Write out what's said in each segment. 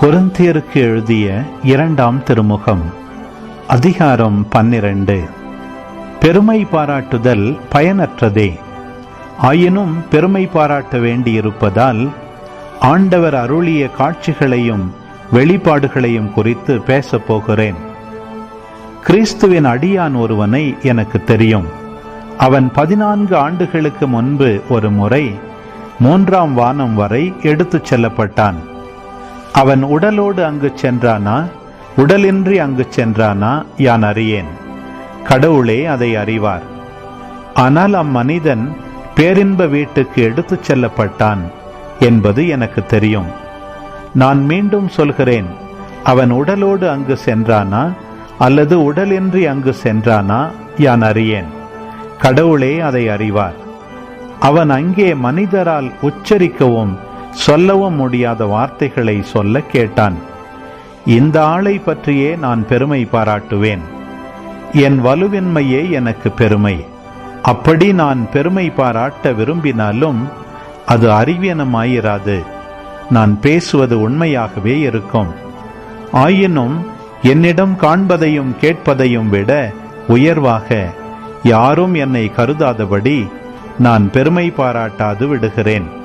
கொருந்தியருக்கு எழுதிய இரண்டாம் திருமுகம் அதிகாரம் பன்னிரண்டு. பெருமை பாராட்டுதல் பயனற்றதே. ஆயினும் பெருமை பாராட்ட வேண்டியிருப்பதால் ஆண்டவர் அருளிய காட்சிகளையும் வெளிப்பாடுகளையும் குறித்து பேசப் போகிறேன். கிறிஸ்துவின் அடியான் ஒருவனை எனக்கு தெரியும். அவன் பதினான்கு ஆண்டுகளுக்கு முன்பு ஒரு முறை மூன்றாம் வானம் வரை எடுத்துச் செல்லப்பட்டான். அவன் உடலோடு அங்கு சென்றானா? உடலின்றி அங்கு சென்றானா? யான் அறியேன். கடவுளே அதை அறிவார். ஆனால் அம்மனிதன் பேரின்ப வீட்டுக்கு எடுத்துச் செல்லப்பட்டான் என்பது எனக்கு தெரியும். நான் மீண்டும் சொல்கிறேன் அவன் உடலோடு அங்கு சென்றானா? அல்லது உடலின்றி அங்கு சென்றானா? யான் அறியேன். கடவுளே அதை அறிவார். அவன் அங்கே மனிதரால் உச்சரிக்கவும் சொல்லவும் முடியாத வார்த்தைகளை சொல்ல கேட்டான். இந்த ஆளை பற்றியே நான் பெருமை பாராட்டுவேன். என் வலுவின்மையே எனக்கு பெருமை. அப்படி நான் பெருமை பாராட்ட விரும்பினாலும் அது அறிவியனமாயிராது நான் பேசுவது உண்மையாகவே இருக்கும். ஆயினும் என்னிடம் காண்பதையும் கேட்பதையும் விட உயர்வாக யாரும் என்னை கருதாதபடி நான் பெருமை பாராட்டாது விடுகிறேன்.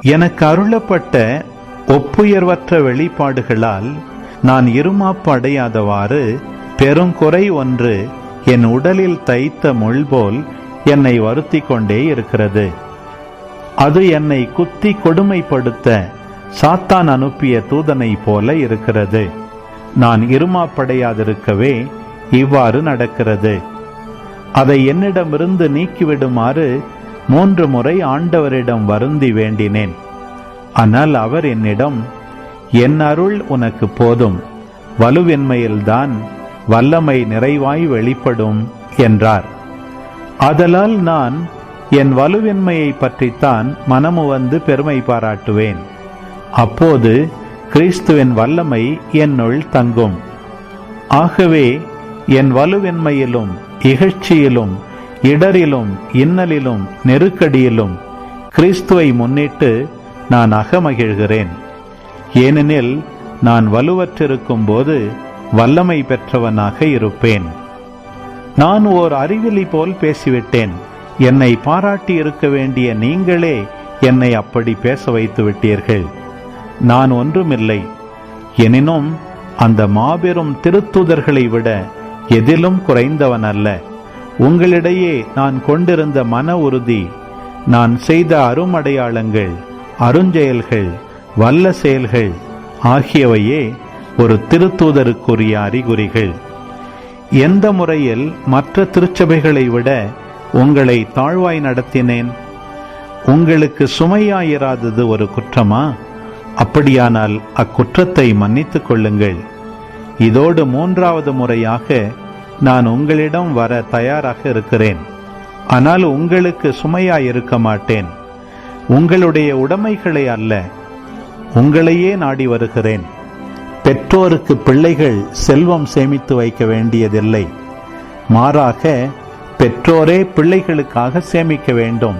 எனக்கு அருளப்பட்ட ஒப்புயர்வற்ற வெளிப்பாடுகளால் நான் இருமாப்பு அடையாதவாறு பெருங்குறை ஒன்று என் உடலில் தைத்த முள் போல் என்னை வருத்தி கொண்டே இருக்கிறது. அது என்னை குத்தி கொடுமைப்படுத்த சாத்தான் அனுப்பிய தூதனை போல இருக்கிறது. நான் இருமாப்படையாதிருக்கவே இவ்வாறு நடக்கிறது. அதை என்னிடமிருந்து நீக்கிவிடுமாறு மூன்று முறை ஆண்டவரிடம் வருந்தி வேண்டினேன். ஆனால் அவர் என்னிடம் என் அருள் உனக்கு போதும் வலுவின்மையில்தான் வல்லமை நிறைவாய் வெளிப்படும் என்றார். ஆதலால் நான் என் வலுவின்மையை பற்றித்தான் மனமு வந்து பெருமை பாராட்டுவேன். அப்போது கிறிஸ்துவின் வல்லமை என்னுள் தங்கும். ஆகவே என் வலுவின்மையிலும் இகழ்ச்சியிலும் இடரிலும் இன்னலிலும் நெருக்கடியிலும் கிறிஸ்துவை முன்னிட்டு நான் அகமகிழ்கிறேன். ஏனெனில் நான் வலுவற்றிருக்கும் போது வல்லமை பெற்றவனாக இருப்பேன். நான் ஓர் அறிவிலி போல் பேசிவிட்டேன். என்னை பாராட்டி இருக்க வேண்டிய நீங்களே என்னை அப்படி பேச வைத்து விட்டீர்கள். நான் ஒன்றுமில்லை. எனினும் அந்த மாபெரும் திருத்துதர்களை விட எதிலும் குறைந்தவன் அல்ல உங்களிடையே நான் கொண்டிருந்த மன உறுதி நான் செய்த அருமடையாளங்கள் அருஞ்செயல்கள் வல்ல செயல்கள் ஆகியவையே ஒரு திருத்தூதருக்குரிய அறிகுறிகள். எந்த முறையில் மற்ற திருச்சபைகளை விட உங்களை தாழ்வாய் நடத்தினேன்? உங்களுக்கு சுமையாயிராதது ஒரு குற்றமா? அப்படியானால் அக்குற்றத்தை மன்னித்துக் கொள்ளுங்கள். இதோடு மூன்றாவது முறையாக நான் உங்களிடம் வர தயாராக இருக்கிறேன். ஆனால் உங்களுக்கு சுமையாய் இருக்க மாட்டேன். உங்களுடைய உடைமைகளை அல்ல உங்களையே நாடி வருகிறேன். பெற்றோருக்கு பிள்ளைகள் செல்வம் சேமித்து வைக்க வேண்டியதில்லை. மாறாக பெற்றோரே பிள்ளைகளுக்காக சேமிக்க வேண்டும்.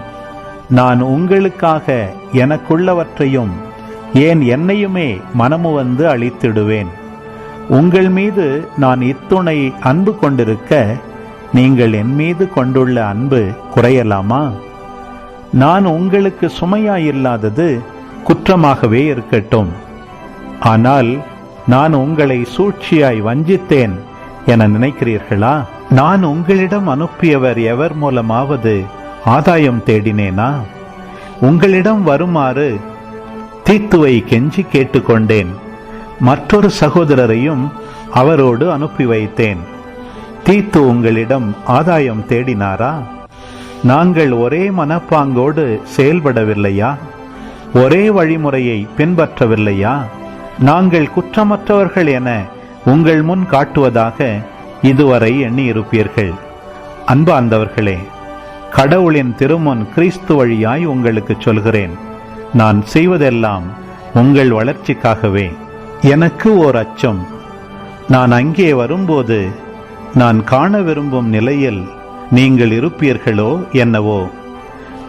நான் உங்களுக்காக எனக்குள்ளவற்றையும் ஏன் என்னையுமே மனமு வந்து அழித்திடுவேன். உங்கள் மீது நான் இத்துணை அன்பு கொண்டிருக்க நீங்கள் என் மீது கொண்டுள்ள அன்பு குறையலாமா? நான் உங்களுக்கு சுமையாயில்லாதது குற்றமாகவே இருக்கட்டும். ஆனால் நான் உங்களை சூழ்ச்சியாய் வஞ்சித்தேன் என நினைக்கிறீர்களா? நான் உங்களிடம் அனுப்பியவர் எவர் மூலமாவது ஆதாயம் தேடினேனா? உங்களிடம் வருமாறு தீத்துவை கெஞ்சி கேட்டுக்கொண்டேன். மற்றொரு சகோதரரையும் அவரோடு அனுப்பி வைத்தேன். தீத்து உங்களிடம் ஆதாயம் தேடினாரா? நாங்கள் ஒரே மனப்பாங்கோடு செயல்படவில்லையா? ஒரே வழிமுறையை பின்பற்றவில்லையா? நாங்கள் குற்றமற்றவர்கள் என உங்கள் முன் காட்டுவதாக இதுவரை எண்ணியிருப்பீர்கள். அன்பார்ந்தவர்களே கடவுளின் திருமுன் கிறிஸ்து வழியாய் உங்களுக்கு சொல்கிறேன். நான் செய்வதெல்லாம் உங்கள் வளர்ச்சிக்காகவே. எனக்கு ஓர் அச்சம். நான் அங்கே வரும்போது நான் காண விரும்பும் நிலையில் நீங்கள் இருப்பீர்களோ என்னவோ.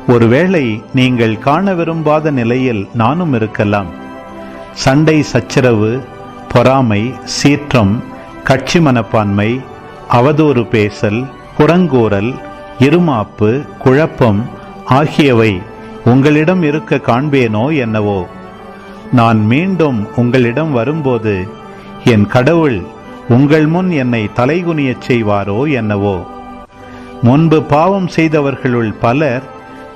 ஒருவேளை நீங்கள் காண விரும்பாத நிலையில் நானும் இருக்கலாம். சண்டை சச்சரவு பொறாமை சீற்றம் கட்சி மனப்பான்மை அவதூறு பேசல் புறங்கூறல் இருமாப்பு குழப்பம் ஆகியவை உங்களிடம் இருக்க காண்பேனோ என்னவோ. நான் மீண்டும் உங்களிடம் வரும்போது என் கடவுள் உங்கள் முன் என்னை தலைகுனியச் செய்வாரோ என்னவோ? முன்பு பாவம் செய்தவர்களுள் பலர்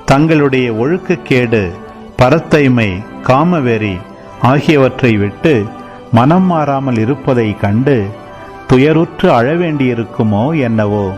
தங்களுடைய ஒழுக்கக்கேடு பரத்தைமை காமவெறி ஆகியவற்றை விட்டு மனம் மாறாமல் இருப்பதை கண்டு துயருற்று அழவேண்டியிருக்குமோ என்னவோ?